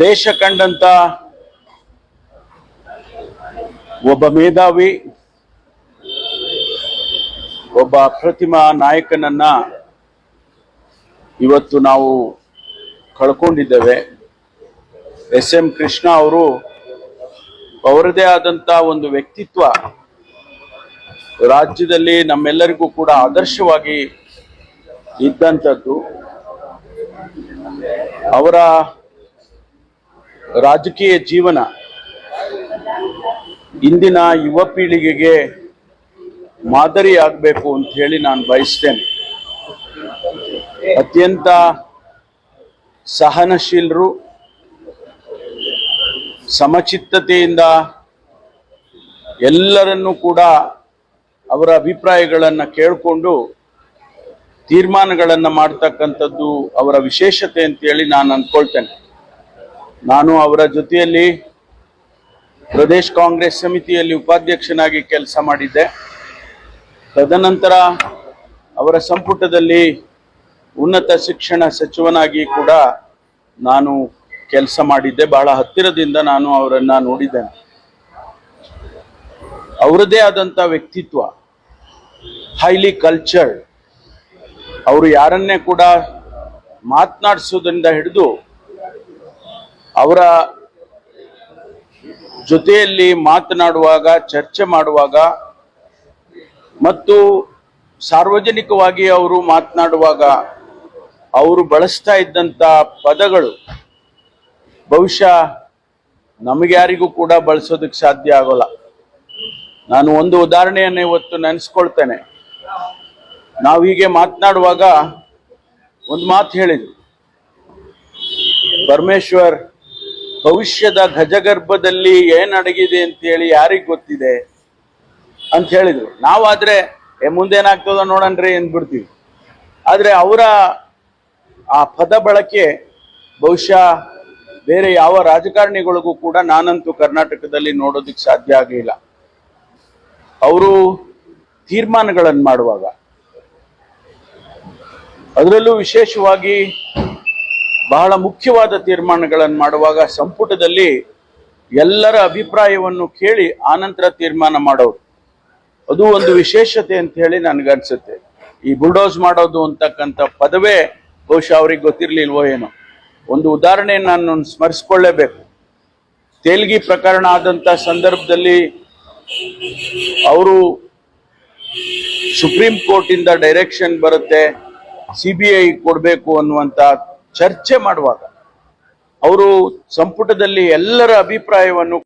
ದೇಶ ಕಂಡಂತ ಒಬ್ಬ ಮೇಧಾವಿ, ಒಬ್ಬ ಅಪ್ರತಿಮ ನಾಯಕನನ್ನ ಇವತ್ತು ನಾವು ಕಳ್ಕೊಂಡಿದ್ದೇವೆ. ಎಸ್ ಎಂ ಕೃಷ್ಣ ಅವರು ಅವರದೇ ಆದಂತ ಒಂದು ವ್ಯಕ್ತಿತ್ವ ರಾಜ್ಯದಲ್ಲಿ ನಮ್ಮೆಲ್ಲರಿಗೂ ಕೂಡ ಆದರ್ಶವಾಗಿ ಇದ್ದಂಥದ್ದು ಅವರ ರಾಜಕೀಯ ಜೀವನ ಇಂದಿನ ಯುವ ಪೀಳಿಗೆಗೆ ಮಾದರಿ ಆಗಬೇಕು ಅಂತ ಹೇಳಿ ನಾನು ಬಯಸ್ತೇನೆ. ಅತ್ಯಂತ ಸಹನಶೀಲರು, ಸಮಚಿತ್ತತೆಯಿಂದ ಎಲ್ಲರನ್ನೂ ಕೂಡ ಅವರ ಅಭಿಪ್ರಾಯಗಳನ್ನು ಕೇಳಿಕೊಂಡು ತೀರ್ಮಾನಗಳನ್ನು ಮಾಡ್ತಕ್ಕಂಥದ್ದು ಅವರ ವಿಶೇಷತೆ ಅಂತೇಳಿ ನಾನು ಅಂದ್ಕೊಳ್ತೇನೆ. ನಾನು ಅವರ ಜೊತೆಯಲ್ಲಿ ಪ್ರದೇಶ್ ಕಾಂಗ್ರೆಸ್ ಸಮಿತಿಯಲ್ಲಿ ಉಪಾಧ್ಯಕ್ಷನಾಗಿ ಕೆಲಸ ಮಾಡಿದ್ದೆ. ತದನಂತರ ಅವರ ಸಂಪುಟದಲ್ಲಿ ಉನ್ನತ ಶಿಕ್ಷಣ ಸಚಿವನಾಗಿ ಕೂಡ ನಾನು ಕೆಲಸ ಮಾಡಿದ್ದೆ. ಬಹಳ ಹತ್ತಿರದಿಂದ ನಾನು ಅವರನ್ನ ನೋಡಿದ್ದೇನೆ. ಅವರದೇ ಆದಂತ ವ್ಯಕ್ತಿತ್ವ ಹೈಲಿ ಕಲ್ಚರ್ಡ್ ಅವರು ಯಾರನ್ನೇ ಕೂಡ ಮಾತನಾಡಿಸೋದ್ರಿಂದ ಹಿಡಿದು ಅವರ ಜೊತೆಯಲ್ಲಿ ಮಾತನಾಡುವಾಗ, ಚರ್ಚೆ ಮಾಡುವಾಗ ಮತ್ತು ಸಾರ್ವಜನಿಕವಾಗಿ ಅವರು ಮಾತನಾಡುವಾಗ ಅವರು ಬಳಸ್ತಾ ಇದ್ದಂಥ ಪದಗಳು ಬಹುಶಃ ನಮಗ್ಯಾರಿಗೂ ಕೂಡ ಬಳಸೋದಕ್ಕೆ ಸಾಧ್ಯ ಆಗೋಲ್ಲ. ನಾನು ಒಂದು ಉದಾಹರಣೆಯನ್ನು ಇವತ್ತು ನೆನೆಸ್ಕೊಳ್ತೇನೆ. ನಾವು ಹೀಗೆ ಮಾತನಾಡುವಾಗ ಒಂದು ಮಾತು ಹೇಳಿದ್ರು. ಪರಮೇಶ್ವರ್ ಭವಿಷ್ಯದ ಗಜಗರ್ಭದಲ್ಲಿ ಏನ್ ಅಡಗಿದೆ ಅಂತ ಹೇಳಿ ಯಾರಿಗ್ ಗೊತ್ತಿದೆ? ಅಂತ ಹೇಳಿದ್ರು. ನಾವಾದ್ರೆ ಮುಂದೇನಾಗ್ತದ ನೋಡಣ್ರಿ ಅಂದ್ಬಿಡ್ತೀವಿ. ಆದ್ರೆ ಅವರ ಆ ಪದ ಬಳಕೆ ಬಹುಶಃ ಬೇರೆ ಯಾವ ರಾಜಕಾರಣಿಗಳಿಗೂ ಕೂಡ ನಾನಂತೂ ಕರ್ನಾಟಕದಲ್ಲಿ ನೋಡೋದಕ್ಕೆ ಸಾಧ್ಯ ಆಗಲಿಲ್ಲ. ಅವರು ತೀರ್ಮಾನಗಳನ್ನು ಮಾಡುವಾಗ. ಅದರಲ್ಲೂ ವಿಶೇಷವಾಗಿ ಬಹಳ ಮುಖ್ಯವಾದ ತೀರ್ಮಾನಗಳನ್ನು ಮಾಡುವಾಗ ಸಂಪುಟದಲ್ಲಿ ಎಲ್ಲರ ಅಭಿಪ್ರಾಯವನ್ನು ಕೇಳಿ ಆನಂತರ ತೀರ್ಮಾನ ಮಾಡೋರು. ಅದು ಒಂದು ವಿಶೇಷತೆ ಅಂತ ಹೇಳಿ ನನಗನ್ಸುತ್ತೆ. ಈ ಬುಲ್ಡೋಸ್ ಮಾಡೋದು ಅಂತಕ್ಕಂಥ ಪದವೇ ಬಹುಶಃ ಅವ್ರಿಗೆ ಗೊತ್ತಿರಲಿಲ್ವೋ ಏನೋ. ಒಂದು ಉದಾಹರಣೆ ನಾನು ಸ್ಮರಿಸ್ಕೊಳ್ಳೇಬೇಕು. ತೇಲ್ಗಿ ಪ್ರಕರಣ ಆದಂತ ಸಂದರ್ಭದಲ್ಲಿ ಅವರು ಸುಪ್ರೀಂ ಕೋರ್ಟ್ ಇಂದ ಡೈರೆಕ್ಷನ್ ಬರುತ್ತೆ ಸಿ ಬಿ ಐ ಕೊಡಬೇಕು ಅನ್ನುವಂತ ಚರ್ಚೆ ಮಾಡುವಾಗ ಅವರು ಸಂಪುಟದಲ್ಲಿ ಎಲ್ಲರ ಅಭಿಪ್ರಾಯವನ್ನು